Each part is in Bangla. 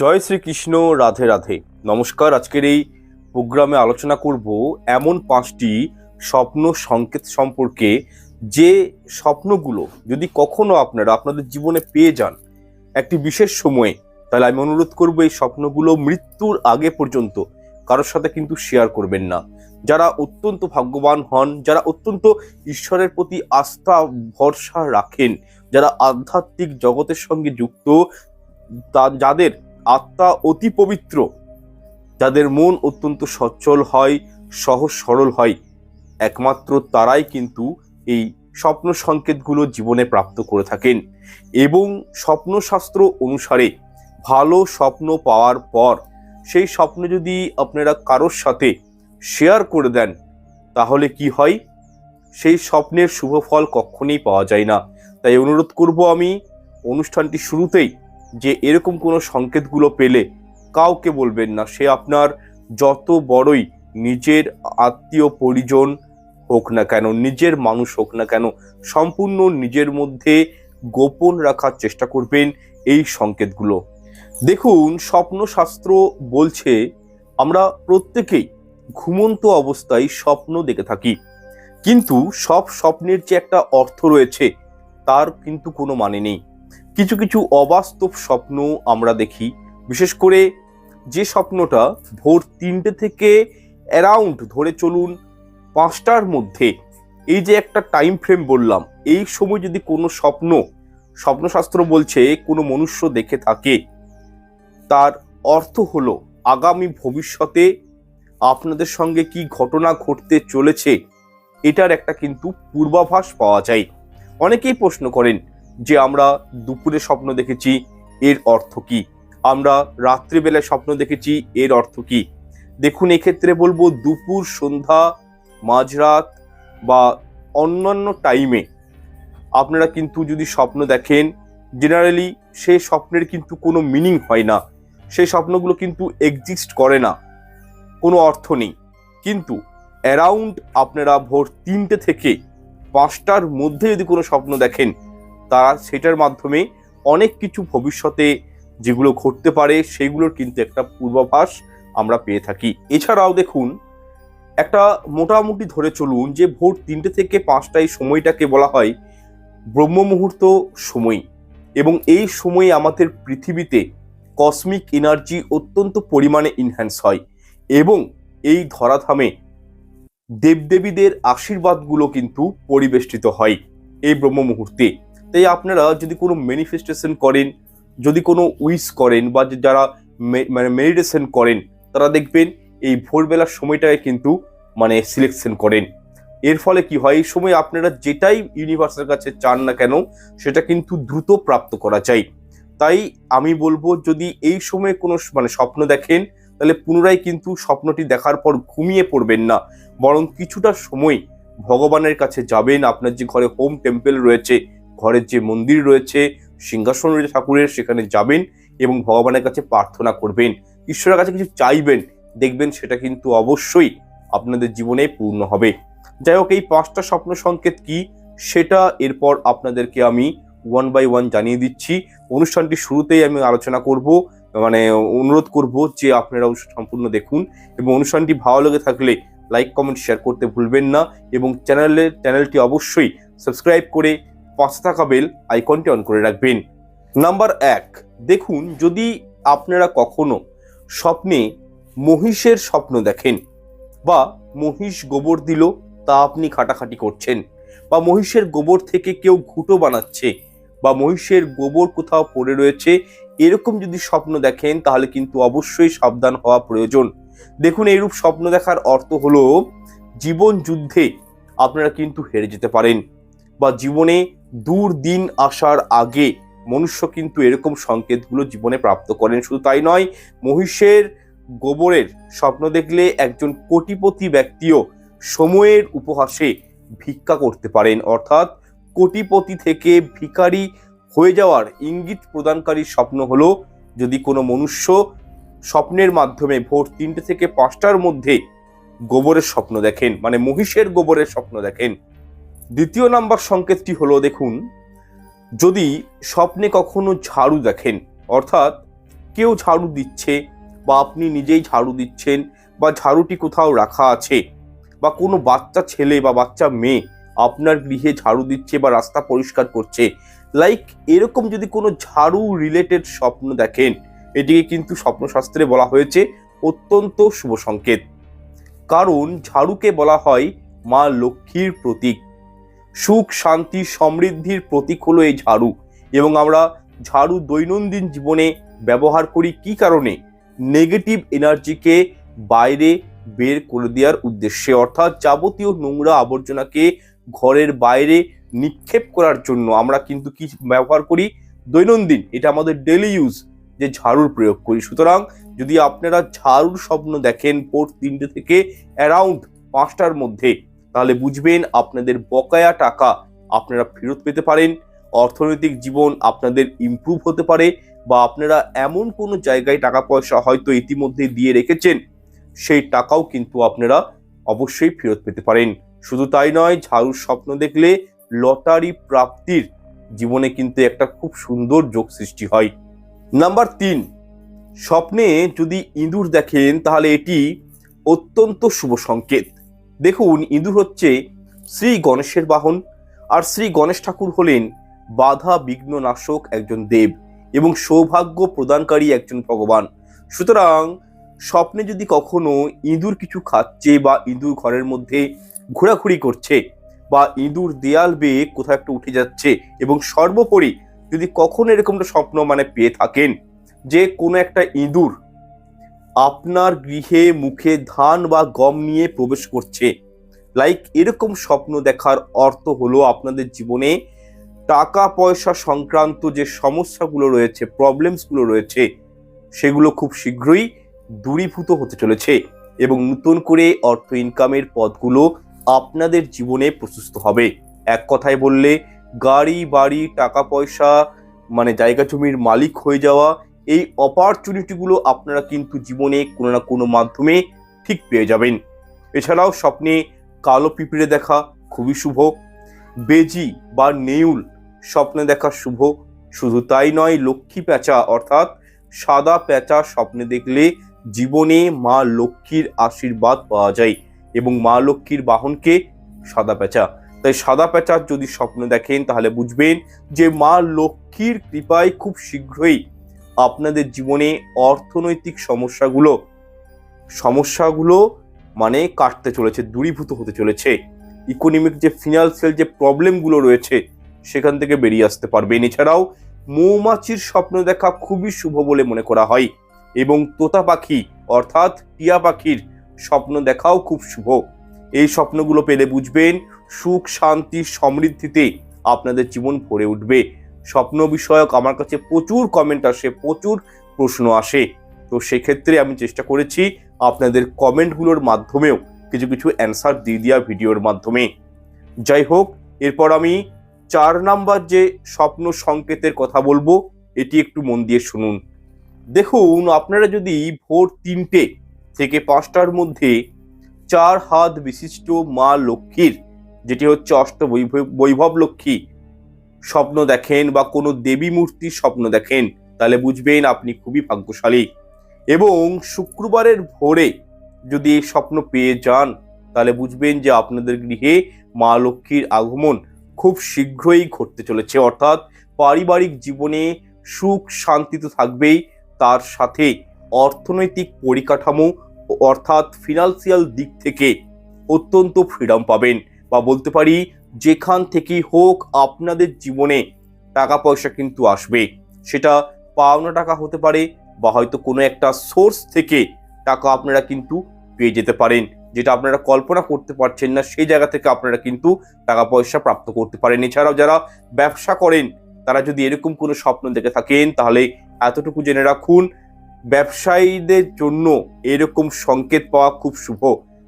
জয় শ্রীকৃষ্ণ, রাধে রাধে। নমস্কার, আজকের এই প্রোগ্রামে আলোচনা করব এমন পাঁচটি স্বপ্ন সংকেত সম্পর্কে। যে স্বপ্নগুলো যদি কখনো আপনারা আপনাদের জীবনে পেয়ে যান একটি বিশেষ সময়ে, তাহলে আমি অনুরোধ করব এই স্বপ্নগুলো মৃত্যুর আগে পর্যন্ত কারোর সাথে কিন্তু শেয়ার করবেন না। যারা অত্যন্ত ভাগ্যবান হন, যারা অত্যন্ত ঈশ্বরের প্রতি আস্থা, ভরসা রাখেন, যারা আধ্যাত্মিক জগতের সঙ্গে যুক্ত যাদের আত্মা অতি পবিত্র। যাদের মন অত্যন্ত সচ্ছল হয়, সহজ সরল হয়। একমাত্র তারাই কিন্তু এই স্বপ্ন সংকেতগুলো জীবনে প্রাপ্ত করে থাকেন এবং স্বপ্নশাস্ত্র অনুসারে ভালো স্বপ্ন পাওয়ার পর সেই স্বপ্ন যদি আপনারা কারোর সাথে শেয়ার করে দেন, তাহলে কি হয়? সেই স্বপ্নের শুভ ফল পাওয়া যায় না। তাই অনুরোধ করব আমি অনুষ্ঠানটি শুরুতেই যে এরকম কোনো সংকেতগুলো পেলে কাউকে বলবেন না। সে আপনার যত বড়ই নিজের আত্মীয় পরিজন হোক না কেন, নিজের মানুষ হোক না কেন, সম্পূর্ণ নিজের মধ্যে গোপন রাখার চেষ্টা করবেন এই সংকেতগুলো। দেখুন, স্বপ্নশাস্ত্র বলছে, আমরা প্রত্যেকেই ঘুমন্ত অবস্থায় স্বপ্ন দেখে থাকি। কিন্তু সব স্বপ্নের যে একটা অর্থ রয়েছে, তার কিন্তু কোনো মানে নেই। কিছু কিছু অবাস্তব স্বপ্ন আমরা দেখি। বিশেষ করে যে স্বপ্নটা ভোর তিনটে থেকে অ্যারাউন্ড ধরে চলুন পাঁচটার মধ্যে, এই যে একটা টাইম ফ্রেম বললাম, এই সময় যদি কোনো স্বপ্ন, স্বপ্নশাস্ত্র বলছে কোনো মনুষ্য দেখে থাকে, তার অর্থ হলো আগামী ভবিষ্যতে আপনাদের সঙ্গে কি ঘটনা ঘটতে চলেছে, এটার একটা কিন্তু পূর্বাভাস পাওয়া যায়। অনেকেই প্রশ্ন করেন যে আমরা দুপুরে স্বপ্ন দেখেছি, এর অর্থ কি? আমরা রাত্রিবেলায় স্বপ্ন দেখেছি, এর অর্থ কি? দেখুন, এক্ষেত্রে বলব দুপুর, সন্ধ্যা, মাঝরাত বা অন্যান্য টাইমে আপনারা কিন্তু যদি স্বপ্ন দেখেন জেনারেলি সেই স্বপ্নের কিন্তু কোনো মিনিং হয় না। সেই স্বপ্নগুলো কিন্তু এক্সিস্ট করে না। কোনো অর্থ নেই। কিন্তু অ্যারাউন্ড আপনারা ভোর তিনটে থেকে পাঁচটার মধ্যে যদি কোনো স্বপ্ন দেখেন তারা সেটার মাধ্যমে অনেক কিছু ভবিষ্যতে যেগুলো ঘটতে পারে, সেগুলোর কিন্তু একটা পূর্বাভাস আমরা পেয়ে থাকি। এছাড়াও দেখুন, একটা মোটামুটি ধরে চলুন যে ভোর তিনটে থেকে পাঁচটায় সময়টাকে বলা হয় ব্রহ্ম মুহূর্ত সময়। এবং এই সময়ে আমাদের পৃথিবীতে কসমিক এনার্জি অত্যন্ত পরিমাণে ইনহ্যান্স হয়। এবং এই ধরাধামে দেবদেবীদের আশীর্বাদগুলো কিন্তু পরিবেষ্টিত হয় এই ব্রহ্ম মুহূর্তে। তাই আপনারা যদি কোনো ম্যানিফেস্টেশন করেন, যদি কোনো উইস করেন বা যারা মানে মেডিটেশন করেন, তারা দেখবেন এই ভোরবেলার সময়টাকে কিন্তু মানে সিলেকশন করেন। এর ফলে কি হয়, এই সময় আপনারা যেটাই ইউনিভার্সের কাছে চান না কেন, সেটা কিন্তু দ্রুত প্রাপ্ত করা যায়। তাই আমি বলব, যদি এই সময় কোনো মানে স্বপ্ন দেখেন, তাহলে পুনরায় কিন্তু স্বপ্নটি দেখার পর ঘুমিয়ে পড়বেন না। বরং কিছুটা সময় ভগবানের কাছে যাবেন, আপনার যে ঘরে হোম টেম্পল রয়েছে ঘরের যে মন্দির রয়েছে, সিংহাসন রয়েছে ঠাকুরের, সেখানে যাবেন এবং ভগবানের কাছে প্রার্থনা করবেন। ঈশ্বরের কাছে কিছু চাইবেন, দেখবেন সেটা কিন্তু অবশ্যই আপনাদের জীবনে পূর্ণ হবে। যাই হোক, এই পাঁচটা স্বপ্ন সংকেত কি, সেটা এরপর আপনাদেরকে আমি ওয়ান বাই ওয়ান জানিয়ে দিচ্ছি। অনুষ্ঠানটি শুরুতেই আমি আলোচনা করব মানে অনুরোধ করব যে আপনারা সম্পূর্ণ দেখুন এবং অনুষ্ঠানটি ভালো লেগে থাকলে লাইক কমেন্ট শেয়ার করতে ভুলবেন না এবং চ্যানেলে, চ্যানেলটি অবশ্যই সাবস্ক্রাইব করে পাশে থাকা বেল আইকনটি অন করে রাখবেন। নাম্বার এক, দেখুন, যদি আপনারা কখনো স্বপ্নে মহিষের স্বপ্ন দেখেন বা মহিষ গোবর দিল, তা আপনি খাটাখাটি করছেন বা মহিষের গোবর থেকে কেউ ঘুঁটো বানাচ্ছে বা মহিষের গোবর কোথাও পড়ে রয়েছে, এরকম যদি স্বপ্ন দেখেন, তাহলে কিন্তু অবশ্যই সাবধান হওয়া প্রয়োজন। দেখুন, এইরূপ স্বপ্ন দেখার অর্থ হলো, জীবন যুদ্ধে আপনারা কিন্তু হেরে যেতে পারেন বা জীবনে দূর দিন আসার আগে মনুষ্য কিন্তু এরকম সংকেতগুলো জীবনে প্রাপ্ত করেন। শুধু তাই নয়, মহিষের গোবরের স্বপ্ন দেখলে একজন কোটিপতি ব্যক্তিও সময়ের উপহাসে ভিক্ষা করতে পারেন। অর্থাৎ কোটিপতি থেকে ভিখারি হয়ে যাওয়ার ইঙ্গিত প্রদানকারী স্বপ্ন হলো, যদি কোনো মনুষ্য স্বপ্নের মাধ্যমে ভোর তিনটে থেকে পাঁচটার মধ্যে গোবরের স্বপ্ন দেখেন মানে মহিষের গোবরের স্বপ্ন দেখেন দ্বিতীয় নাম্বার সংকেতটি হলো, দেখুন, যদি স্বপ্নে কখনো ঝাড়ু দেখেন, অর্থাৎ কেউ ঝাড়ু দিচ্ছে বা আপনি নিজেই ঝাড়ু দিচ্ছেন বা ঝাড়ুটি কোথাও রাখা আছে বা কোনো বাচ্চা ছেলে বা বাচ্চা মেয়ে আপনার গৃহে ঝাড়ু দিচ্ছে বা রাস্তা পরিষ্কার করছে, লাইক এরকম যদি কোনো ঝাড়ু রিলেটেড স্বপ্ন দেখেন, এটিকে কিন্তু স্বপ্নশাস্ত্রে বলা হয়েছে অত্যন্ত শুভ সংকেত। কারণ ঝাড়ুকে বলা হয় মা লক্ষ্মীর প্রতীক। সুখ, শান্তি, সমৃদ্ধির প্রতীক হলো এই ঝাড়ু। এবং আমরা ঝাড়ু দৈনন্দিন জীবনে ব্যবহার করি কি কারণে? নেগেটিভ এনার্জিকে বাইরে বের করে দেওয়ার উদ্দেশ্যে, অর্থাৎ যাবতীয় নোংরা আবর্জনাকে ঘরের বাইরে নিক্ষেপ করার জন্য আমরা কিন্তু কি ব্যবহার করি? দৈনন্দিন, এটা আমাদের ডেলি ইউজ যে ঝাড়ুর প্রয়োগ করি। সুতরাং যদি আপনারা ঝাড়ুর স্বপ্ন দেখেন ভোর তিনটে থেকে অ্যারাউন্ড পাঁচটার মধ্যে তাহলে বুঝবেন আপনাদের বকেয়া টাকা আপনারা ফেরত পেতে পারেন, অর্থনৈতিক জীবন আপনাদের ইমপ্রুভ হতে পারে বা আপনারা এমন কোনো জায়গায় টাকা পয়সা হয়তো ইতিমধ্যে দিয়ে রেখেছেন, সেই টাকাও কিন্তু আপনারা অবশ্যই ফেরত পেতে পারেন। শুধু তাই নয়, ঝাড়ুর স্বপ্ন দেখলে লটারি প্রাপ্তির জীবনে কিন্তু একটা খুব সুন্দর যোগ সৃষ্টি হয়। নাম্বার তিন, স্বপ্নে যদি ইঁদুর দেখেন তাহলে এটি অত্যন্ত শুভ সংকেত। দেখুন, ইঁদুর হচ্ছে শ্রী গণেশের বাহন আর শ্রী গণেশ ঠাকুর হলেন বাধা বিঘ্ন নাশক একজন দেব এবং সৌভাগ্য প্রদানকারী একজন ভগবান। সুতরাং স্বপ্নে যদি কখনো ইঁদুর কিছু খাচ্ছে বা ইঁদুর ঘরের মধ্যে ঘোরাঘুরি করছে বা ইঁদুর দেয়াল বেয়ে কোথাও একটা উঠে যাচ্ছে এবং সর্বোপরি যদি কখনো এরকমটা স্বপ্ন মানে পেয়ে থাকেন যে কোনো একটা ইঁদুর আপনার গৃহে মুখে ধান বা গম নিয়ে প্রবেশ করছে। লাইক, এরকম স্বপ্ন দেখার অর্থ হলো আপনাদের জীবনে টাকা পয়সা সংক্রান্ত যে সমস্যাগুলো রয়েছে প্রবলেমসগুলো রয়েছে, সেগুলো খুব শীঘ্রই দূরীভূত হতে চলেছে এবং নতুন করে অর্থ ইনকামের পথগুলো আপনাদের জীবনে প্রশস্ত হবে। এক কথায় বললে, গাড়ি, বাড়ি, টাকা পয়সা মানে জায়গা জমির মালিক হয়ে যাওয়া এই অপরচুনিটিগুলো আপনারা কিন্তু জীবনে কোনো না কোনো মাধ্যমে ঠিক পেয়ে যাবেন। এছাড়াও স্বপ্নে কালো পিঁপড়ে দেখা খুবই শুভ, বেজি বা নেউল স্বপ্নে দেখা শুভ। শুধু তাই নয়, লক্ষ্মী প্যাঁচা অর্থাৎ সাদা প্যাঁচা স্বপ্নে দেখলে জীবনে মা লক্ষ্মীর আশীর্বাদ পাওয়া যায় এবং মা লক্ষ্মীর বাহনকে সাদা প্যাঁচা। তাই সাদা প্যাঁচার যদি স্বপ্ন দেখেন তাহলে বুঝবেন যে মা লক্ষ্মীর কৃপায় খুব শীঘ্রই আপনাদের জীবনে অর্থনৈতিক সমস্যাগুলো সমস্যাগুলো মানে কাটতে চলেছে, দূরীভূত হতে চলেছে। ইকোনমিক যে ফিনান্সিয়াল যে প্রবলেমগুলো রয়েছে, সেখান থেকে বেরিয়ে আসতে পারবেন এছাড়াও মৌমাছির স্বপ্ন দেখা খুবই শুভ বলে মনে করা হয় এবং তোতা পাখি অর্থাৎ টিয়া পাখির স্বপ্ন দেখাও খুব শুভ। এই স্বপ্নগুলো পেলে বুঝবেন সুখ, শান্তি, সমৃদ্ধিতে আপনাদের জীবন ভরে উঠবে। স্বপ্ন বিষয়ক আমার কাছে প্রচুর কমেন্ট আসে, প্রচুর প্রশ্ন আসে। তো সেক্ষেত্রে আমি চেষ্টা করেছি আপনাদের কমেন্টগুলোর মাধ্যমেও কিছু কিছু অ্যান্সার দিয়ে দেওয়া ভিডিওর মাধ্যমে। যাই হোক, এরপর আমি চার নাম্বার যে স্বপ্ন সংকেতের কথা বলব, এটি একটু মন দিয়ে শুনুন। দেখুন, আপনারা যদি ভোর তিনটে থেকে পাঁচটার মধ্যে চার হাত বিশিষ্ট মা লক্ষ্মীর, যেটি হচ্ছে অষ্ট বৈভব লক্ষ্মী স্বপ্ন দেখেন বা কোনো দেবী মূর্তির স্বপ্ন দেখেন, তাহলে বুঝবেন আপনি খুবই ভাগ্যশালী। এবং শুক্রবারের ভোরে যদি এই স্বপ্ন পেয়ে যান, তাহলে বুঝবেন যে আপনাদের গৃহে মা লক্ষ্মীর আগমন খুব শীঘ্রই ঘটতে চলেছে। অর্থাৎ পারিবারিক জীবনে সুখ শান্তি তো থাকবেই, তার সাথে অর্থনৈতিক পরিকাঠামো অর্থাৎ ফিনান্সিয়াল দিক থেকে অত্যন্ত ফ্রিডম পাবেন। বা বলতে পারি যেখান থেকেই হোক আপনাদের জীবনে টাকা পয়সা কিন্তু আসবে। সেটা পাওনা টাকা হতে পারে বা হয়তো কোনো একটা সোর্স থেকে টাকা আপনারা কিন্তু পেয়ে যেতে পারেন। যেটা আপনারা কল্পনা করতে পারছেন না, সেই জায়গা থেকে আপনারা কিন্তু টাকা পয়সা প্রাপ্ত করতে পারেন। এছাড়াও যারা ব্যবসা করেন, তারা যদি এরকম কোনো স্বপ্ন দেখে থাকেন, তাহলে এতটুকু জেনে রাখুন, ব্যবসায়ীদের জন্য এরকম সংকেত পাওয়া খুব শুভ।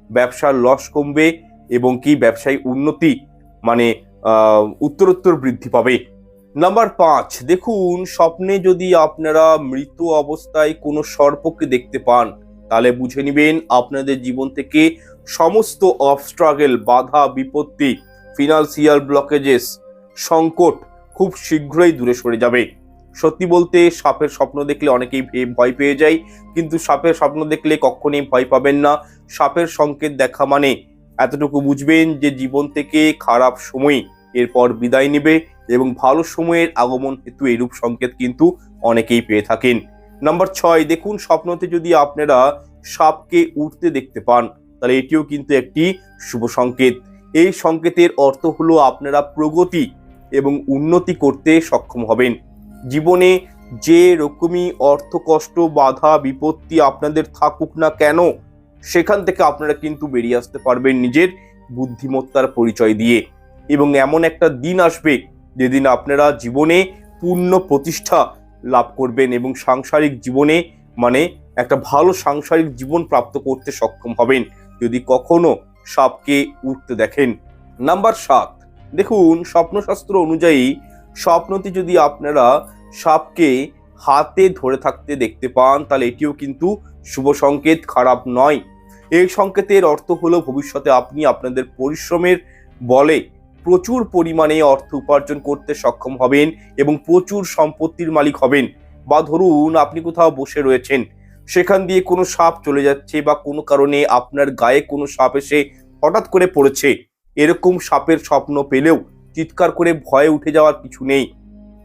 ব্যবসার লস কমবে এবং কি ব্যবসায়ী উন্নতি মানে উত্তরোত্তর বৃদ্ধি পাবে। নাম্বার পাঁচ, দেখুন, স্বপ্নে যদি আপনারা মৃত অবস্থায় কোনো সর্পকে দেখতে পান, তাহলে বুঝে নেবেন আপনাদের জীবন থেকে সমস্ত অবস্ট্রাগেল বাধা, বিপত্তি ফিনান্সিয়াল ব্লকেজেস সংকট খুব শীঘ্রই দূরে সরে যাবে। সত্যি বলতে, সাপের স্বপ্ন দেখলে অনেকেই ভয় পেয়ে যায়, কিন্তু সাপের স্বপ্ন দেখলে কখনোই ভয় পাবেন না। সাপের সংকেত দেখা মানে এতটুকু বুঝবেন যে জীবন থেকে খারাপ সময় এরপর বিদায় নেবে এবং ভালো সময়ের আগমন হেতু এরূপ সংকেত কিন্তু অনেকেই পেয়ে থাকেন। নাম্বার ছয়, দেখুন স্বপ্নতে যদি আপনারা সাপকে উঠতে দেখতে পান, তাহলে এটিও কিন্তু একটি শুভ সংকেত। এই সংকেতের অর্থ হলো আপনারা প্রগতি এবং উন্নতি করতে সক্ষম হবেন। জীবনে যে রকমই অর্থ, কষ্ট, বাধা, বিপত্তি আপনাদের থাকুক না কেন সেখান থেকে আপনারা কিন্তু বেরিয়ে আসতে পারবেন নিজের বুদ্ধিমত্তার পরিচয় দিয়ে। এবং এমন একটা দিন আসবে যেদিন আপনারা জীবনে পূর্ণ প্রতিষ্ঠা লাভ করবেন এবং সাংসারিক জীবনে মানে একটা ভালো সাংসারিক জীবন প্রাপ্ত করতে সক্ষম হবেন। যদি কখনো সাপকে উঠতে দেখেন। নাম্বার সাত, দেখুন স্বপ্নশাস্ত্র অনুযায়ী স্বপ্নতে যদি আপনারা সাপকে হাতে ধরে থাকতে দেখতে পান, তাহলে এটিও কিন্তু শুভ সংকেত, খারাপ নয়। এই সংকেতের অর্থ হলো ভবিষ্যতে আপনি আপনাদের পরিশ্রমের বলে প্রচুর পরিমাণে অর্থ উপার্জন করতে সক্ষম হবেন এবং প্রচুর সম্পত্তির মালিক হবেন। বা ধরুন আপনি কোথাও বসে রয়েছেন, সেখান দিয়ে কোনো সাপ চলে যাচ্ছে বা কোনো কারণে আপনার গায়ে কোনো সাপ এসে হঠাৎ করে পড়েছে, এরকম সাপের স্বপ্ন পেলেও চিৎকার করে ভয়ে উঠে যাওয়ার কিছু নেই।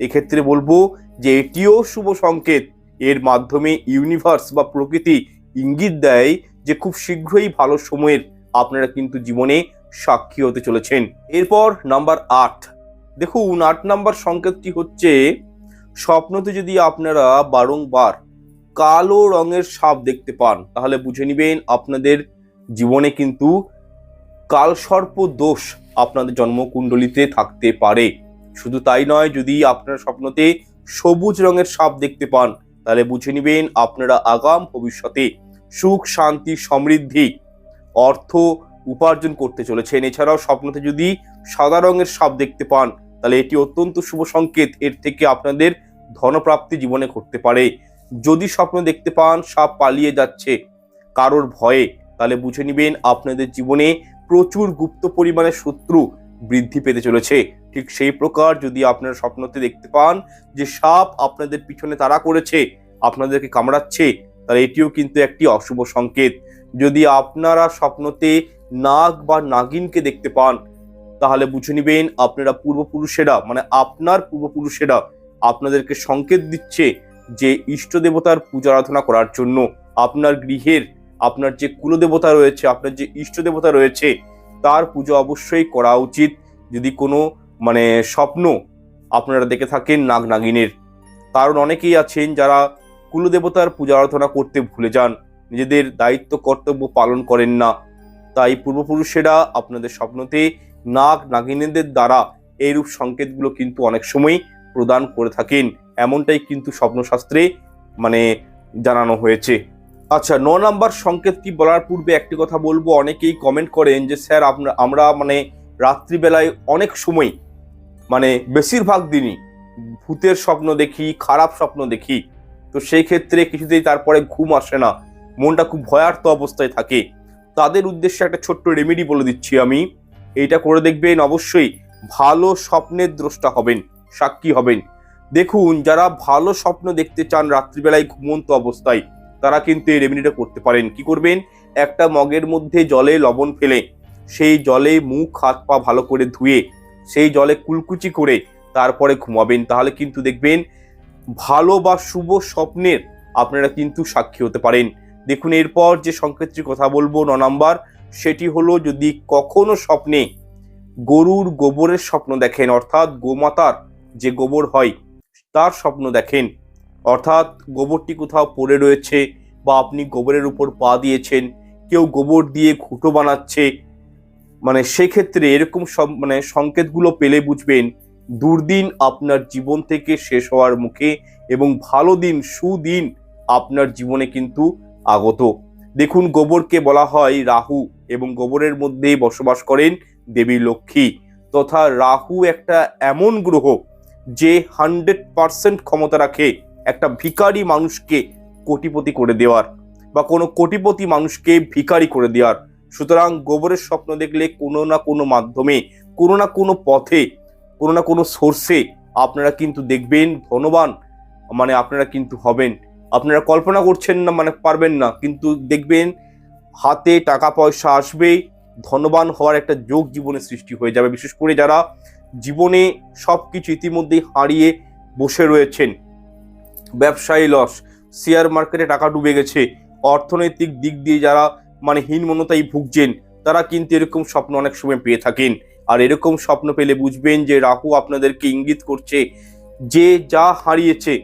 এক্ষেত্রে বলব যে এটিও শুভ সংকেত। এর মাধ্যমে ইউনিভার্স বা প্রকৃতি ইঙ্গিত দেয় যে খুব শীঘ্রই ভালো সময়ের আপনারা কিন্তু জীবনে সাক্ষী হতে চলেছেন। এরপর নাম্বার আট। দেখুন, আট নাম্বার সংকেতটি হচ্ছে, স্বপ্নতে যদি আপনারা বারংবার কালো রঙের সাপ দেখতে পান, তাহলে বুঝে নিবেন আপনাদের জীবনে কিন্তু কালসর্প দোষ আপনাদের জন্মকুণ্ডলিতে থাকতে পারে। শুধু তাই নয়, যদি আপনারা স্বপ্নতে সবুজ রঙের সাপ দেখতে পান, তাহলে বুঝে নিবেন আপনারা আগাম ভবিষ্যতে সুখ, শান্তি, সমৃদ্ধি অর্থ উপার্জন করতে চলেছেন। এছাড়াও স্বপ্নতে যদি সাদা রঙের সাপ দেখতে পান, তাহলে এটি অত্যন্ত শুভ সংকেত। এর থেকে আপনাদের ধনপ্রাপ্তি জীবনে ঘটতে পারে। যদি স্বপ্ন দেখতে পান, সাপ পালিয়ে যাচ্ছে কারোর ভয়ে, তাহলে বুঝে নেবেন আপনাদের জীবনে প্রচুর গুপ্ত পরিমাণে শত্রু বৃদ্ধি পেতে চলেছে। ঠিক সেই প্রকার যদি আপনারা স্বপ্নতে দেখতে পান যে সাপ আপনাদের পিছনে তাড়া করেছে, আপনাদেরকে কামড়াচ্ছে তাহলে এটিও কিন্তু একটি অশুভ সংকেত। যদি আপনারা স্বপ্নতে নাগ বা নাগিনকে দেখতে পান, তাহলে বুঝে নিবেন আপনারা পূর্বপুরুষেরা মানে আপনার পূর্বপুরুষেরা আপনাদেরকে সংকেত দিচ্ছে যে ইষ্ট দেবতার পূজা আরাধনা করার জন্য। আপনার গৃহের, আপনার যে কুলদেবতা রয়েছে, আপনার যে ইষ্ট দেবতা রয়েছে, তার পুজো অবশ্যই করা উচিত। যদি কোনো মানে স্বপ্ন আপনারা দেখে থাকেন নাগ নাগিনের কারণ অনেকেই আছেন যারা কুলদেবতার পূজা আরাধনা করতে ভুলে যান। নিজেদের দায়িত্ব, কর্তব্য পালন করেন না। তাই পূর্বপুরুষেরা আপনাদের স্বপ্নতে নাগ নাগিনীদের দ্বারা এইরূপ সংকেতগুলো কিন্তু অনেক সময় প্রদান করে থাকেন। এমনটাই কিন্তু স্বপ্নশাস্ত্রে মানে জানানো হয়েছে। আচ্ছা ন নাম্বার সংকেত কি বলার পূর্বে একটি কথা বলব? অনেকেই কমেন্ট করেন যে, স্যার আমরা আমরা মানে রাত্রিবেলায় অনেক সময় মানে বেশিরভাগ দিনই ভূতের স্বপ্ন দেখি, খারাপ স্বপ্ন দেখি। তো সেই ক্ষেত্রে কিছুতেই তারপরে ঘুম আসে না। মনটা খুব ভয়ার্থ অবস্থায় থাকে। তাদের উদ্দেশ্যে একটা ছোট্ট রেমেডি বলে দিচ্ছি আমি। এইটা করে দেখবেন অবশ্যই ভালো স্বপ্নের দ্রষ্টা হবেন, সাক্ষী হবেন। দেখুন, যারা ভালো স্বপ্ন দেখতে চান, রাত্রিবেলায় ঘুমন্ত অবস্থায়, তারা কিন্তু এই রেমেডিটা করতে পারেন। কি করবেন? একটা মগের মধ্যে জলে লবণ ফেলে, সেই জলে মুখ, হাত, পা ভালো করে ধুয়ে, সেই জলে কুলকুচি করে তারপরে ঘুমাবেন। তাহলে কিন্তু দেখবেন ভালো বা শুভ স্বপ্নের আপনারা কিন্তু সাক্ষী হতে পারেন। দেখুন, এরপর যে সংকেতটির কথা বলব, ন নাম্বার, সেটি হলো যদি কখনো স্বপ্নে গরুর গোবরের স্বপ্ন দেখেন, অর্থাৎ গোমাতার যে গোবর হয়, তার স্বপ্ন দেখেন। অর্থাৎ গোবরটি কোথাও পড়ে রয়েছে বা আপনি গোবরের উপর পা দিয়েছেন, কেউ গোবর দিয়ে ঘুঁটো বানাচ্ছে মানে সেক্ষেত্রে এরকম সব মানে সংকেতগুলো পেলে বুঝবেন দুর্দিন আপনার জীবন থেকে শেষ হওয়ার মুখে এবং ভালো দিন, সুদিন আপনার জীবনে কিন্তু আগত। দেখুন, গোবরকে বলা হয় রাহু এবং গোবরের মধ্যেই বসবাস করেন দেবী লক্ষ্মী তথা রাহু একটা এমন গ্রহ যে হান্ড্রেড পার্সেন্ট ক্ষমতা রাখে একটা ভিখারি মানুষকে কোটিপতি করে দেওয়ার বা কোনো কোটিপতি মানুষকে ভিখারি করে দেওয়ার। সুতরাং গোবরের স্বপ্ন দেখলে কোনো না কোনো মাধ্যমে, কোনো না কোনো পথে কোনো না কোনো সোর্সে আপনারা কিন্তু দেখবেন, ধনবান মানে আপনারা কিন্তু হবেন। আপনারা কল্পনা করছেন না মানে পারবেন না, কিন্তু দেখবেন হাতে টাকা পয়সা আসবে, ধনবান হওয়ার একটা যোগ জীবনে সৃষ্টি হয়ে যাবে। বিশেষ করে যারা জীবনে সব কিছু ইতিমধ্যেই হারিয়ে বসে রয়েছেন। ব্যবসায়ী লস শেয়ার মার্কেটে টাকা ডুবে গেছে, অর্থনৈতিক দিক দিয়ে যারা মানে হীনমনতায় ভুগছেন, তারা কিন্তু এরকম স্বপ্ন অনেক সময় পেয়ে থাকেন। আর এরকম স্বপ্ন পেলে বুঝবেন যে রাহু আপনাদেরকে ইঙ্গিত করছে যে যা হারিয়েছে,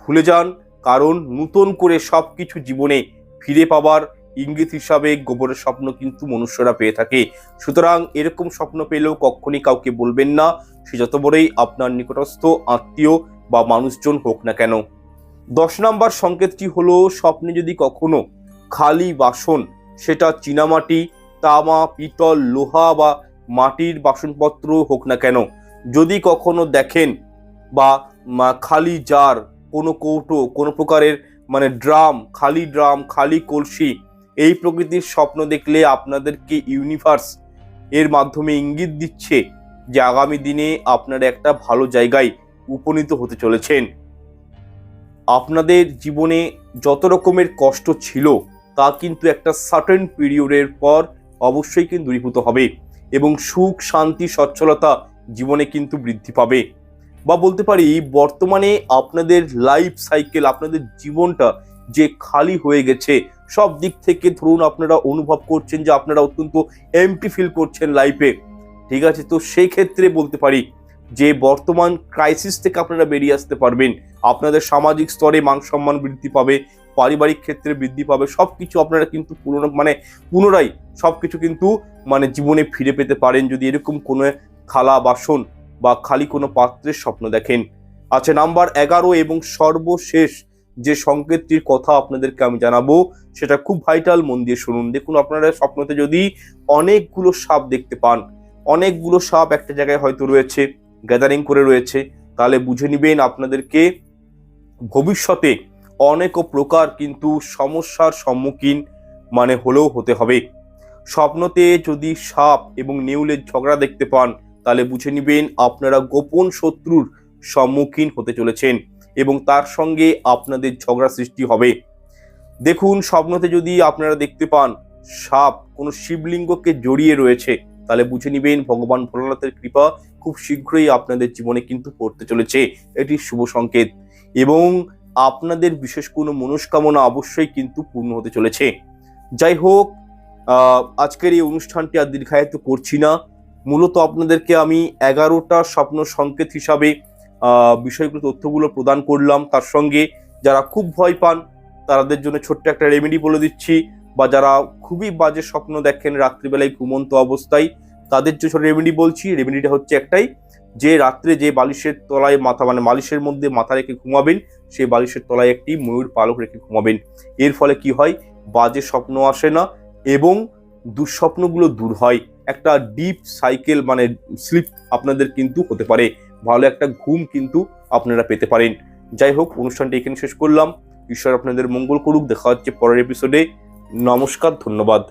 ভুলে যান। কারণ নতুন করে সব কিছু জীবনে ফিরে পাবার ইঙ্গিত হিসাবে গোবরের স্বপ্ন কিন্তু মনুষ্যরা পেয়ে থাকে। সুতরাং এরকম স্বপ্ন পেলেও কখনই কাউকে বলবেন না। সে যত বড়ই আপনার নিকটস্থ, আত্মীয় বা মানুষজন হোক না কেন। দশ নম্বর সংকেতটি হলো, স্বপ্নে যদি কখনো খালি বাসন, সেটা চীনামাটি, তামা, পিতল, লোহা বা মাটির বাসনপত্র হোক না কেন, যদি কখনো দেখেন বা খালি জার, কোনো কৌটো, কোনো প্রকারের মানে ড্রাম, খালি ড্রাম, খালি কলসি, এই প্রকৃতির স্বপ্ন দেখলে আপনাদেরকে ইউনিভার্স এর মাধ্যমে ইঙ্গিত দিচ্ছে যে আগামী দিনে আপনারা একটা ভালো জায়গায় উপনীত হতে চলেছেন। আপনাদের জীবনে যত রকমের কষ্ট ছিল, তা কিন্তু একটা সার্টেন পিরিয়ডের পর অবশ্যই কিন্তু দূরীভূত হবে। এবং সুখ, শান্তি, সচ্ছলতা জীবনে কিন্তু বৃদ্ধি পাবে। বা বলতে পারি, বর্তমানে আপনাদের লাইফ সাইকেল আপনাদের জীবনটা যে খালি হয়ে গেছে, সব দিক থেকে ধরুন আপনারা অনুভব করছেন যে আপনারা অত্যন্ত এমটি ফিল করছেন লাইফে ঠিক আছে? তো সেই ক্ষেত্রে বলতে পারি যে, বর্তমান ক্রাইসিস থেকে আপনারা বেরিয়ে আসতে পারবেন। আপনাদের সামাজিক স্তরে মান সম্মান বৃদ্ধি পাবে, পারিবারিক ক্ষেত্রে বৃদ্ধি পাবে সব কিছু আপনারা কিন্তু পুরনো মানে পুনরায় সব কিছু কিন্তু মানে জীবনে ফিরে পেতে পারেন যদি এরকম কোনো খালা বাসন বা খালি কোনো পাত্রের স্বপ্ন দেখেন। আচ্ছা নাম্বার এগারো এবং সর্বশেষ যে সংকেতটির কথা আপনাদেরকে আমি জানাব, সেটা খুব ভাইটাল মন দিয়ে শুনুন। দেখুন, আপনারা স্বপ্নতে যদি অনেকগুলো সাপ দেখতে পান, অনেকগুলো সাপ একটা জায়গায় হয়তো রয়েছে গ্যাদারিং করে রয়েছে, তাহলে বুঝে নিবেন আপনাদেরকে ভবিষ্যতে অনেক প্রকার কিন্তু সমস্যার সম্মুখীন মানে হলেও হতে হবে। স্বপ্নতে যদি সাপ এবং নেউলের ঝগড়া দেখতে পান, তাহলে বুঝে নিবেন আপনারা গোপন শত্রুর সম্মুখীন হতে চলেছেন এবং তার সঙ্গে আপনাদের ঝগড়া সৃষ্টি হবে। দেখুন, স্বপ্নতে যদি আপনারা দেখতে পান সাপ কোনো শিবলিঙ্গকে জড়িয়ে রয়েছে, তাহলে বুঝে নিবেন ভগবান ভোলানাথের কৃপা খুব শীঘ্রই আপনাদের জীবনে কিন্তু পড়তে চলেছে। এটি শুভ সংকেত এবং আপনাদের বিশেষ কোনো মনস্কামনা অবশ্যই কিন্তু পূর্ণ হতে চলেছে। যাই হোক আজকের এই অনুষ্ঠানটি আর দীর্ঘায়িত করছি না। মূলত আপনাদেরকে আমি এগারোটা স্বপ্ন সংকেত হিসাবে বিষয়গুলো, তথ্যগুলো প্রদান করলাম। তার সঙ্গে যারা খুব ভয় পান, তাদের জন্য ছোট্ট একটা রেমেডি বলে দিচ্ছি। বা যারা খুবই বাজে স্বপ্ন দেখেন রাত্রিবেলায় ঘুমন্ত অবস্থায়, তাদের জন্য রেমেডি বলছি। রেমেডিটা হচ্ছে একটাই, যে রাত্রে যে বালিশের তলায় মাথা মানে বালিশের মধ্যে মাথা রেখে ঘুমাবেন, সেই বালিশের তলায় একটি ময়ূর পালক রেখে ঘুমাবেন। এর ফলে কি হয়? বাজে স্বপ্ন আসে না এবং দুঃস্বপ্নগুলো দূর হয়। একটা ডিপ সাইকেল মানে স্লিপ আপনাদের কিন্তু হতে পারে। ভালো একটা ঘুম কিন্তু আপনারা পেতে পারেন। যাই হোক, অনুষ্ঠানটি এখানে শেষ করলাম। ঈশ্বর আপনাদের মঙ্গল করুক। দেখা হচ্ছে পরের এপিসোডে নমস্কার, ধন্যবাদ।